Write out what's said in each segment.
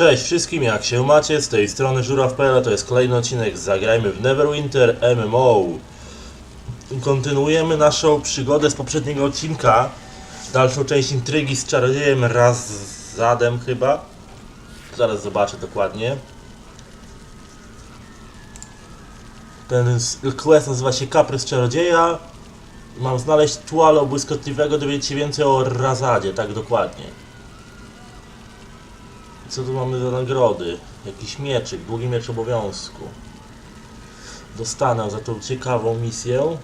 Cześć wszystkim, jak się macie? Z tej strony Żuraw.pl, to jest kolejny odcinek Zagrajmy w Neverwinter MMO. Kontynuujemy naszą przygodę z poprzedniego odcinka. Dalszą część intrygi z czarodziejem raz zadem chyba. Zaraz zobaczę dokładnie. Ten quest nazywa się Kaprys Czarodzieja. Mam znaleźć tualo błyskotliwego, dowiedzieć się więcej o Razadzie, tak dokładnie. Co tu mamy za nagrody? Jakiś mieczyk, długi miecz obowiązku. Dostanę za tą ciekawą misję.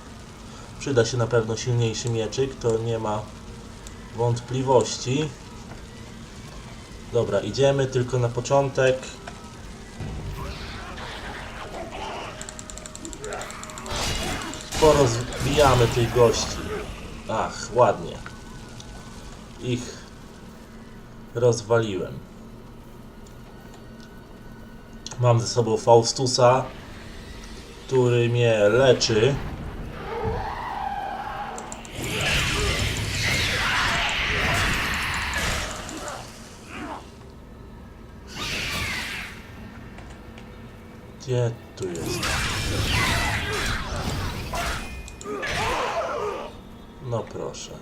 Przyda się na pewno silniejszy mieczyk, to nie ma wątpliwości. Dobra, idziemy tylko na początek. Porozbijamy tych gości. Ach, ładnie. Ich rozwaliłem. Mam ze sobą Faustusa, który mnie leczy. Gdzie tu jest? No proszę.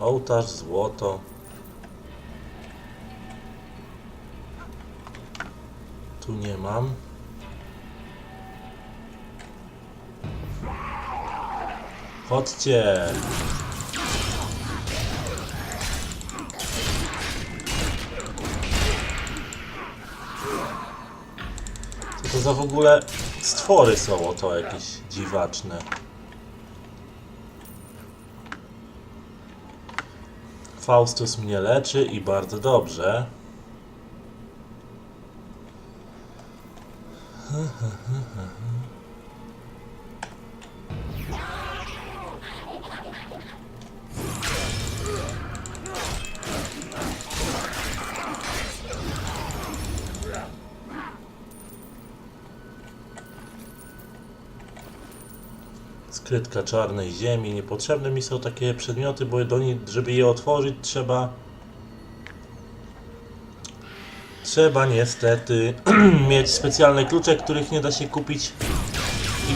Ołtarz, złoto. Tu nie mam. Chodźcie. Co to za w ogóle stwory są oto jakieś dziwaczne. Faustus mnie leczy i bardzo dobrze. Skrytka czarnej ziemi. Niepotrzebne mi są takie przedmioty, bo do niej, żeby je otworzyć trzeba Trzeba niestety mieć specjalne klucze, których nie da się kupić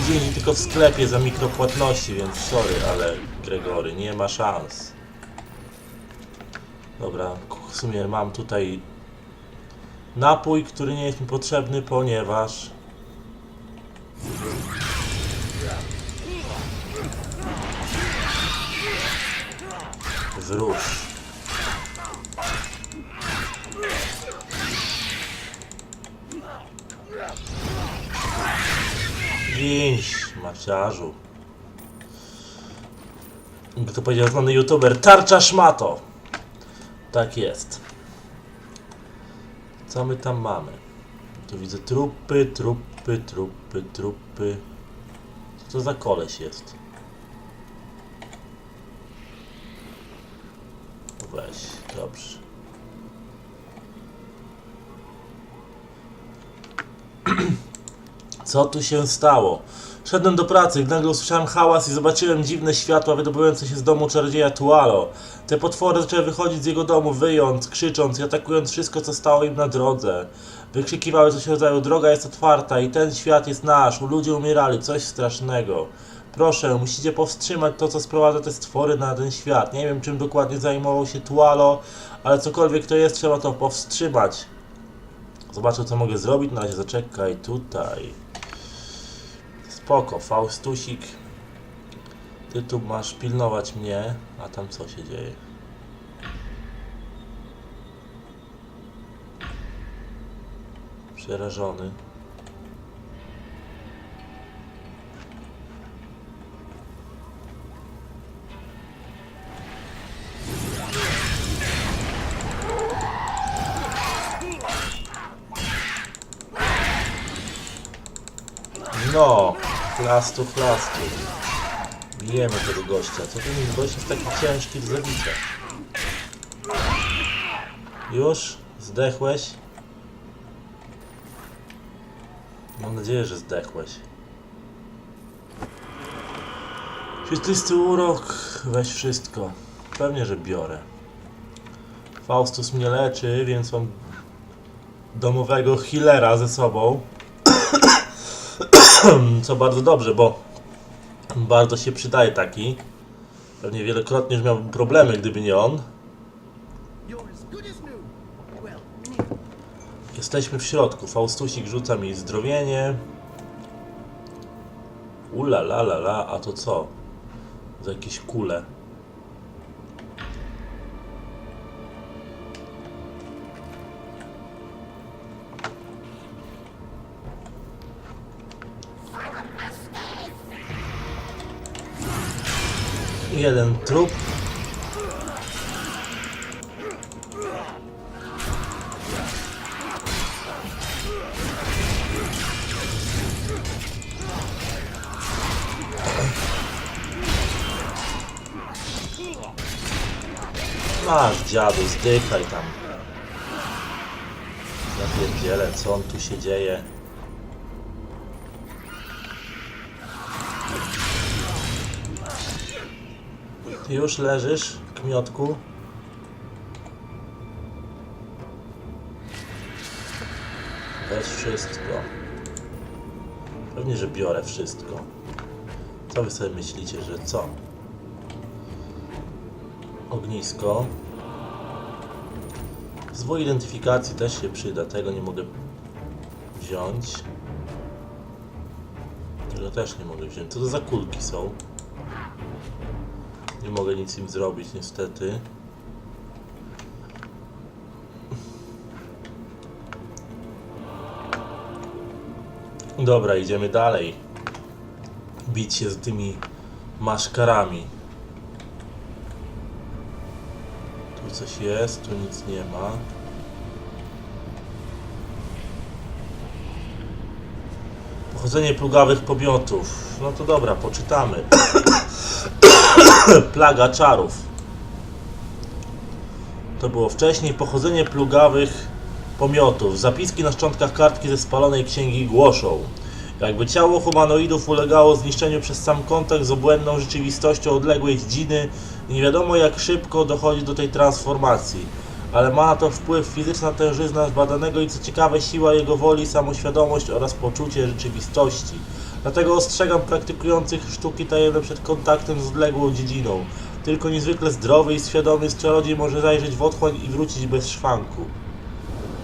gdzie indziej tylko w sklepie za mikropłatności, więc sorry, ale Gregory, nie ma szans. Dobra, w sumie mam tutaj napój, który nie jest mi potrzebny, ponieważ wzrusz. Dziś, maciarzu. Jak to powiedział znany youtuber, tarcza szmato. Tak jest. Co my tam mamy? Tu widzę trupy, trupy, trupy, trupy. Co to za koleś jest? Weź, dobrze. Co tu się stało? Szedłem do pracy, gdy nagle usłyszałem hałas i zobaczyłem dziwne światła wydobywające się z domu czarodzieja Tualo. Te potwory zaczęły wychodzić z jego domu, wyjąc, krzycząc i atakując wszystko, co stało im na drodze. Wykrzykiwały coś w rodzaju, droga jest otwarta i ten świat jest nasz, ludzie umierali, coś strasznego. Proszę, musicie powstrzymać to, co sprowadza te stwory na ten świat. Nie wiem, czym dokładnie zajmował się Tualo, ale cokolwiek to jest, trzeba to powstrzymać. Zobaczę, co mogę zrobić. Na razie zaczekaj tutaj. Spoko, Faustusik. Ty tu masz pilnować mnie, a tam co się dzieje? Przerażony. Chlastu, chlastu. Bijemy tego gościa. Co ten gość jest taki ciężki do zabicia? Już? Zdechłeś? Mam nadzieję, że zdechłeś. Świetlisty urok, weź wszystko. Pewnie, że biorę. Faustus mnie leczy, więc mam domowego healera ze sobą. Co bardzo dobrze, bo bardzo się przydaje taki. Pewnie wielokrotnie już miałbym problemy, gdyby nie on. Jesteśmy w środku. Faustusik rzuca mi zdrowienie. Ula la la la, a to co? Za jakieś kule. Jeden trup. Masz dziadu, zdychaj tam. Ja pierdzielę, co on tu się dzieje? Już leżysz kmiotku? Weź wszystko. Pewnie, że biorę wszystko. Co wy sobie myślicie, że co? ognisko. Zwój identyfikacji też się przyda, tego nie mogę wziąć. Tego też nie mogę wziąć. Co to za kulki są? Nie mogę nic im zrobić niestety. Dobra, idziemy dalej. Bić się z tymi maszkarami. Tu coś jest, tu nic nie ma. Pochodzenie plugawych pomiotów. No to dobra, poczytamy. Plaga czarów. To było wcześniej. Pochodzenie plugawych pomiotów. Zapiski na szczątkach kartki ze spalonej księgi głoszą. Jakby ciało humanoidów ulegało zniszczeniu przez sam kontakt z obłędną rzeczywistością odległej dziedziny, nie wiadomo jak szybko dochodzi do tej transformacji. Ale ma na to wpływ fizyczna tężyzna zbadanego i co ciekawe siła jego woli, samoświadomość oraz poczucie rzeczywistości. Dlatego ostrzegam praktykujących sztuki tajemne przed kontaktem z odległą dziedziną. Tylko niezwykle zdrowy i świadomy czarodziej może zajrzeć w otchłań i wrócić bez szwanku.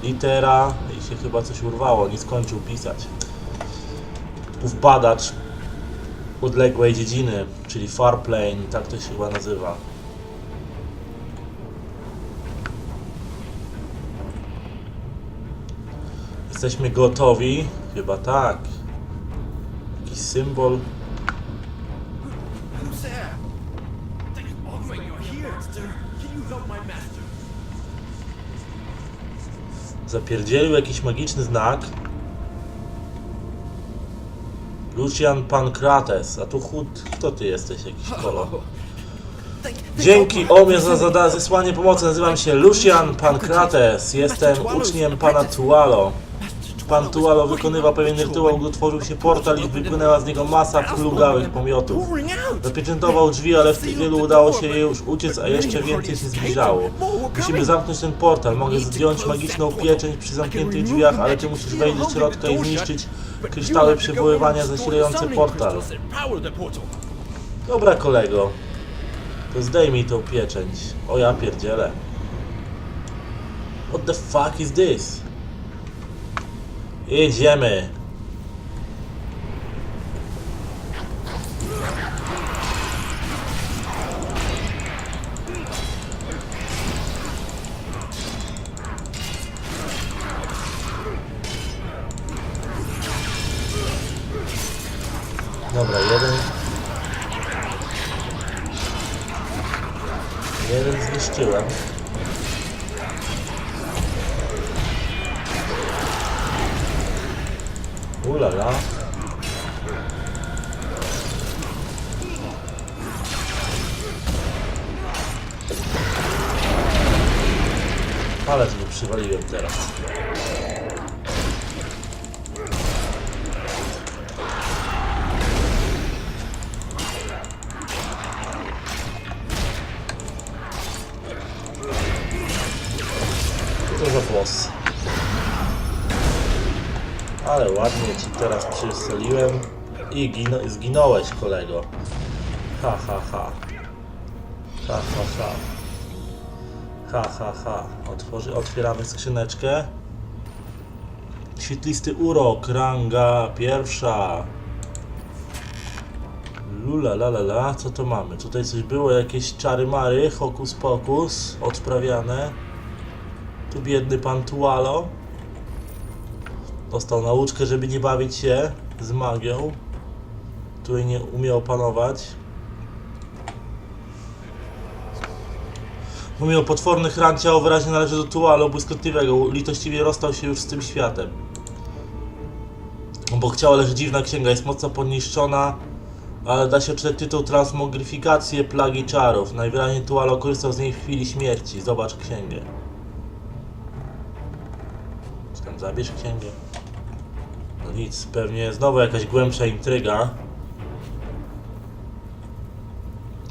Litera... i się chyba coś urwało, nie skończył pisać. Ów badacz odległej dziedziny, czyli Farplane, tak to się chyba nazywa. Jesteśmy gotowi? Chyba tak. My master? Zapierdzielił jakiś magiczny znak. Lucian Pankrates, a tu chud, kto ty jesteś, jakiś thank Dzięki Omie za zada zesłanie pomocy, nazywam się Lucian Pankrates, jestem uczniem pana Tualo. Pan Tualo wykonywał pewien rytuał, gdy tworzył się portal i wypłynęła z niego masa plugałych pomiotów. Zapieczętował drzwi, ale w tych wielu udało się jej już uciec, a jeszcze więcej się zbliżało. Musimy zamknąć ten portal. Mogę zdjąć magiczną pieczęć przy zamkniętych drzwiach, ale ty musisz wejść do środka i zniszczyć kryształy przywoływania zasilające portal. Dobra kolego, to zdejmij tą pieczęć. O ja pierdzielę. What the fuck is this? Jedziemy. Dobra, jeden. Jeden zniszczyłem. Ulala. Ale go przywaliłem teraz. Ale ładnie ci teraz przysoliłem i gino- zginąłeś kolego. Ha ha ha. Ha ha ha. Ha ha ha. Otworzy, otwieramy skrzyneczkę. Świetlisty urok, ranga pierwsza. Lula la la la, co to mamy? Tutaj coś było, jakieś czary mary, hokus pokus, odprawiane. Tu biedny pan Tualo. Dostał nauczkę, żeby nie bawić się z magią, której nie umiał opanować. Pomimo potwornych ran ciało wyraźnie należy do Tualo błyskotliwego, litościwie rozstał się już z tym światem. Obok ciała leży dziwna księga, jest mocno poniszczona, ale da się odczytać tytuł Transmogryfikacje Plagi Czarów. Najwyraźniej Tualo korzystał z niej w chwili śmierci. Zobacz księgę. Czy tam zabierz księgę? Nic, pewnie znowu jakaś głębsza intryga.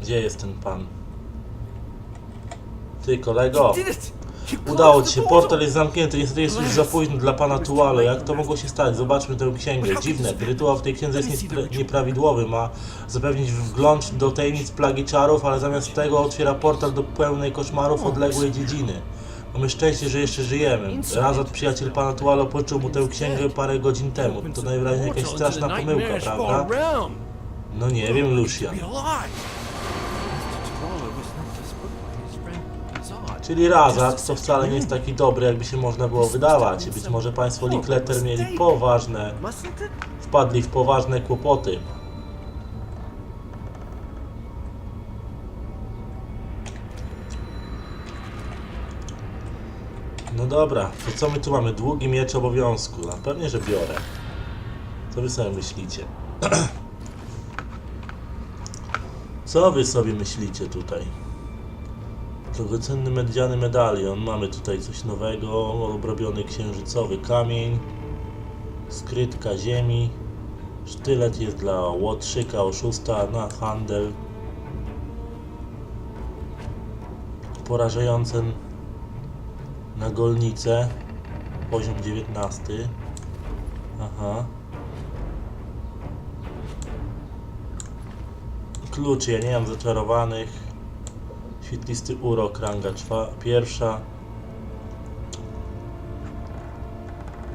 Gdzie jest ten pan? Ty kolego, udało ci się, portal. jest zamknięty, niestety jest już za późno dla pana Tualo. Jak to mogło się stać? Zobaczmy tę księgę. Dziwne, rytuał w tej księdze jest nieprawidłowy, ma zapewnić wgląd do tajemnic plagi czarów, ale zamiast tego otwiera portal do pełnej koszmarów odległej dziedziny. Mamy szczęście, że jeszcze żyjemy. Razat, przyjaciel pana Tualo, poczuł mu tę księgę parę godzin temu. To najwyraźniej jakaś straszna pomyłka, prawda? No nie wiem, Lucian. Czyli Razat to wcale nie jest taki dobry, jakby się można było wydawać. Być może państwo Lickletter mieli poważne, wpadli w poważne kłopoty. No dobra, to co my tu mamy? Długi miecz obowiązku. No pewnie, że biorę. Co wy sobie myślicie? Co wy sobie myślicie tutaj? Drogocenny mediany medalion. Mamy tutaj coś nowego. Obrobiony księżycowy kamień. Skrytka ziemi. Sztylet jest dla łotrzyka, oszusta na handel. Porażające na golnicę. Poziom 19. Aha. Klucz, ja nie mam zaczarowanych. Świetlisty urok, ranga czwa, pierwsza.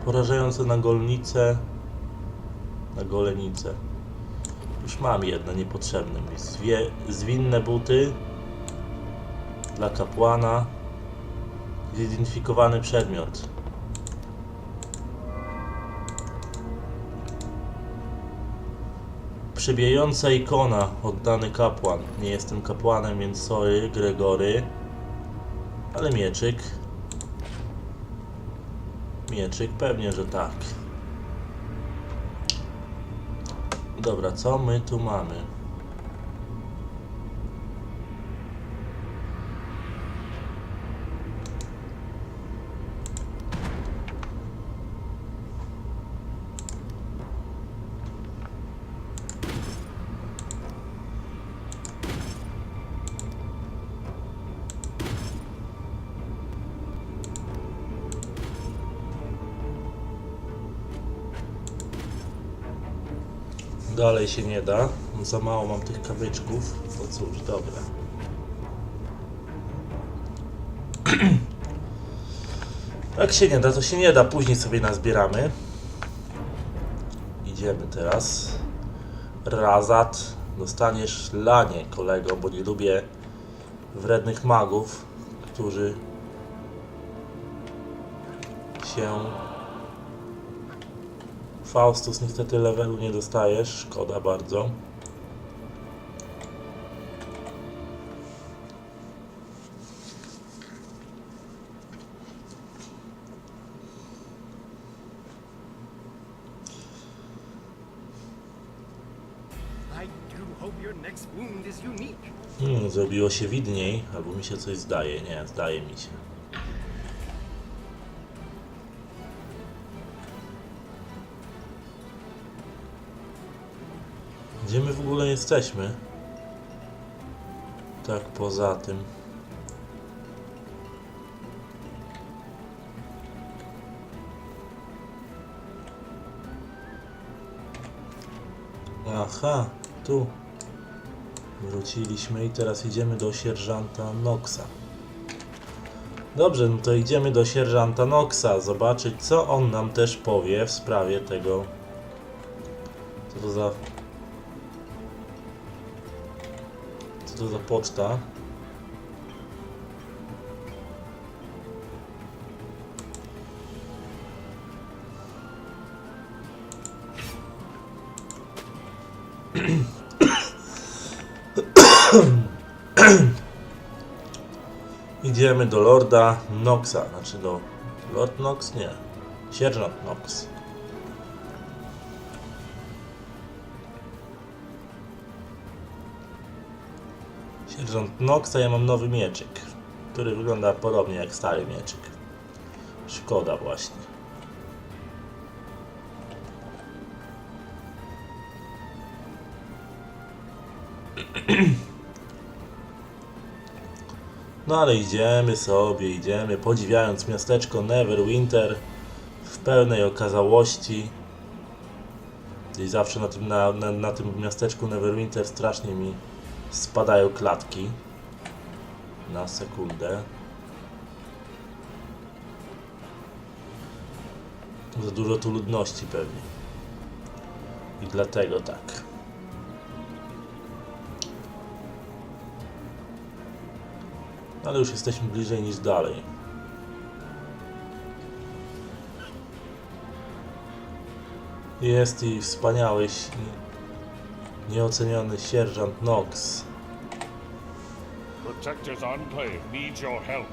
Porażające na golnicę. Na golenicę. Już mam jedno niepotrzebne mi. Zwinne buty. Dla kapłana. Zidentyfikowany przedmiot. Przybijająca ikona, oddany kapłan. Nie jestem kapłanem, więc sorry, Gregory. Ale mieczyk. Mieczyk, pewnie, że tak. Dobra, co my tu mamy? Dalej się nie da. Za mało mam tych kamyczków. To cóż, dobra. Jak się nie da, to się nie da. Później sobie nazbieramy. Idziemy teraz. Razat. Dostaniesz lanie, kolego, bo nie lubię wrednych magów, którzy się Faustus niestety levelu nie dostajesz, szkoda bardzo. Hmm, zrobiło się widniej, albo mi się coś zdaje. Nie, zdaje mi się. ogóle jesteśmy? Tak poza tym. Aha, tu. Wróciliśmy i teraz idziemy do sierżanta Noxa. Dobrze, no to idziemy do sierżanta Noxa, zobaczyć co on nam też powie w sprawie tego, co to za Za poczta? Idziemy do Lorda Noxa, znaczy do Lord Nox? Nie. Sierżant Nox. Sierżant Nox, a ja mam nowy mieczyk, który wygląda podobnie jak stary mieczyk. Szkoda właśnie. No ale idziemy sobie, idziemy, podziwiając miasteczko Neverwinter w pełnej okazałości. I zawsze na tym, na, na, na tym miasteczku Neverwinter strasznie mi spadają klatki. Na sekundę. Za dużo tu ludności pewnie. I dlatego tak. Ale już jesteśmy bliżej niż dalej. Jest i wspaniały, ś- nieoceniony sierżant Knox. Protector's Enclave needs your help.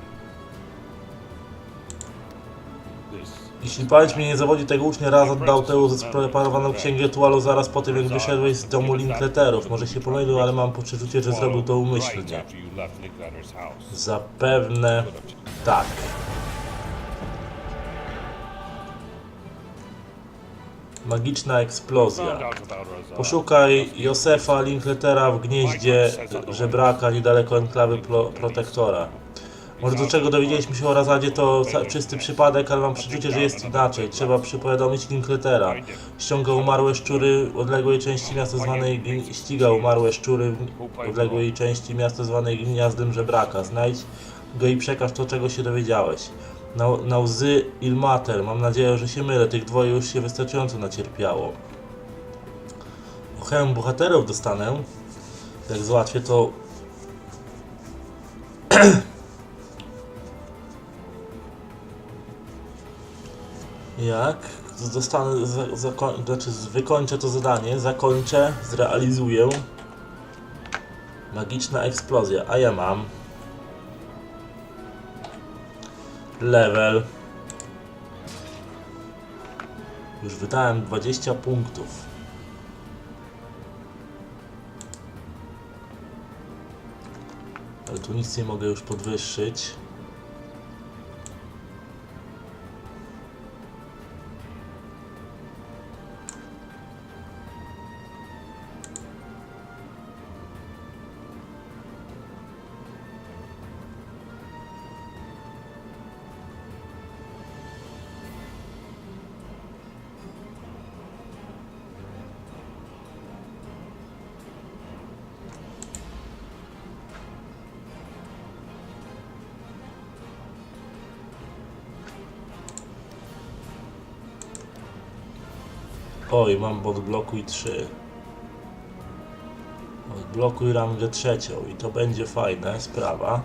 Jeśli pamięć mnie nie zawodzi, tego ucznia raz oddał tę spreparowaną księgę Tualu zaraz po tym, jak wyszedłeś z domu Linkletterów. Może się pomylił, ale mam poczucie, że zrobił to umyślnie. Zapewne tak. Magiczna eksplozja. Poszukaj Josefa Linkletera w gnieździe żebraka niedaleko enklawy Pro Protektora. Może do czego dowiedzieliśmy się o Razadzie to czysty przypadek, ale mam przeczucie, że jest inaczej. Trzeba przypowiadomić Linkletera. Ściąga umarłe szczury w odległej części miasta zwanej ściga umarłe szczury w odległej części miasta zwanej Gniazdem Żebraka. Znajdź go i przekaż to, czego się dowiedziałeś. Na, na łzy Ilmater. Mam nadzieję, że się mylę. Tych dwoje już się wystarczająco nacierpiało. Ochęm bohaterów dostanę. Jak załatwię to. Jak dostanę, za, zako- znaczy wykończę to zadanie, zakończę, zrealizuję. Magiczna eksplozja, a ja mam level. Już wydałem 20 punktów. Ale tu nic nie mogę już podwyższyć. Oj, mam odblokuj 3. Odblokuj rangę trzecią i to będzie fajna sprawa.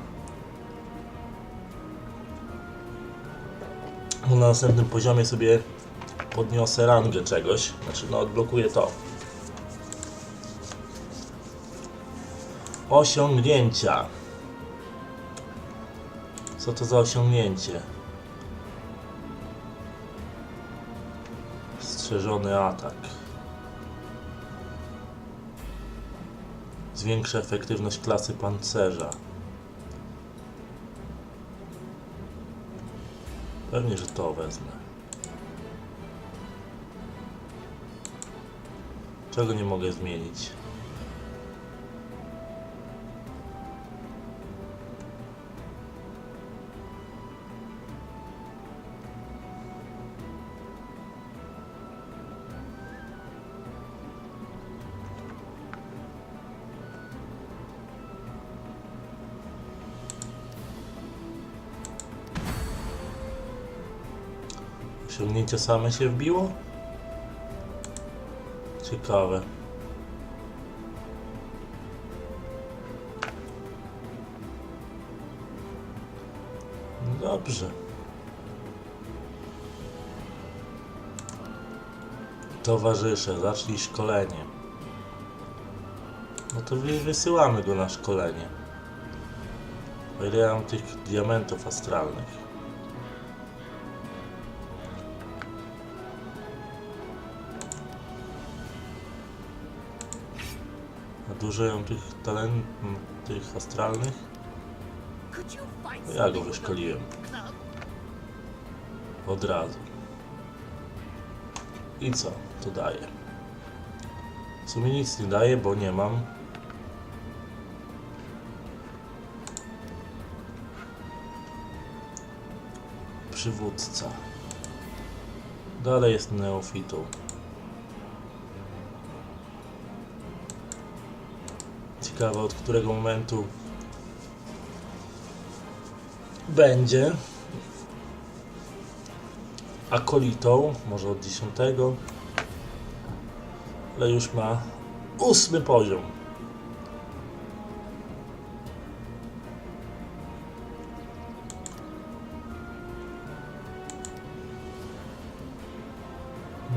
Bo Na następnym poziomie sobie podniosę rangę czegoś. Znaczy, no odblokuję to. Osiągnięcia. Co to za osiągnięcie? Strzeżony atak. Zwiększa efektywność klasy pancerza. Pewnie, że to wezmę. Czego nie mogę zmienić? Osiągnięcie same się wbiło? Ciekawe. Dobrze. Towarzysze, zacznij szkolenie. No to wy- wysyłamy go na szkolenie. O ile ja mam tych diamentów astralnych. A dużo ją tych talent, m, tych astralnych? Ja go wyszkoliłem. Od razu. I co? To daje. W sumie nic nie daje, bo nie mam. Przywódca. Dalej jest neofitą. Ciekawe od którego momentu będzie akolitą, może od 10, ale już ma ósmy poziom.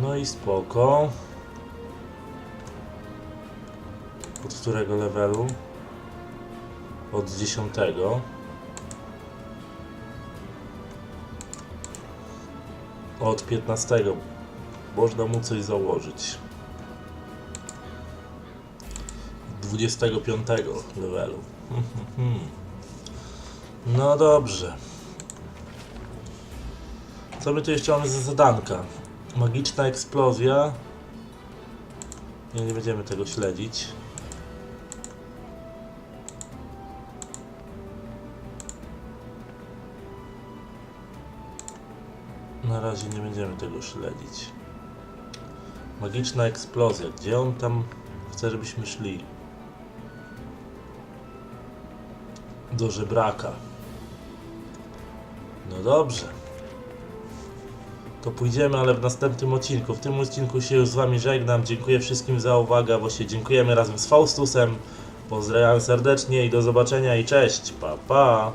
No i spoko. Od którego levelu? Od 10. Od 15 można mu coś założyć. 25 levelu. No dobrze. Co my tu jeszcze mamy za zadanka? Magiczna eksplozja. Nie, nie będziemy tego śledzić. Na razie nie będziemy tego śledzić. Magiczna eksplozja. Gdzie on tam chce, żebyśmy szli? Do żebraka. No dobrze. To pójdziemy, ale w następnym odcinku. W tym odcinku się już z Wami żegnam. Dziękuję wszystkim za uwagę. Właśnie dziękujemy razem z Faustusem. Pozdrawiam serdecznie i do zobaczenia i cześć. Pa, pa.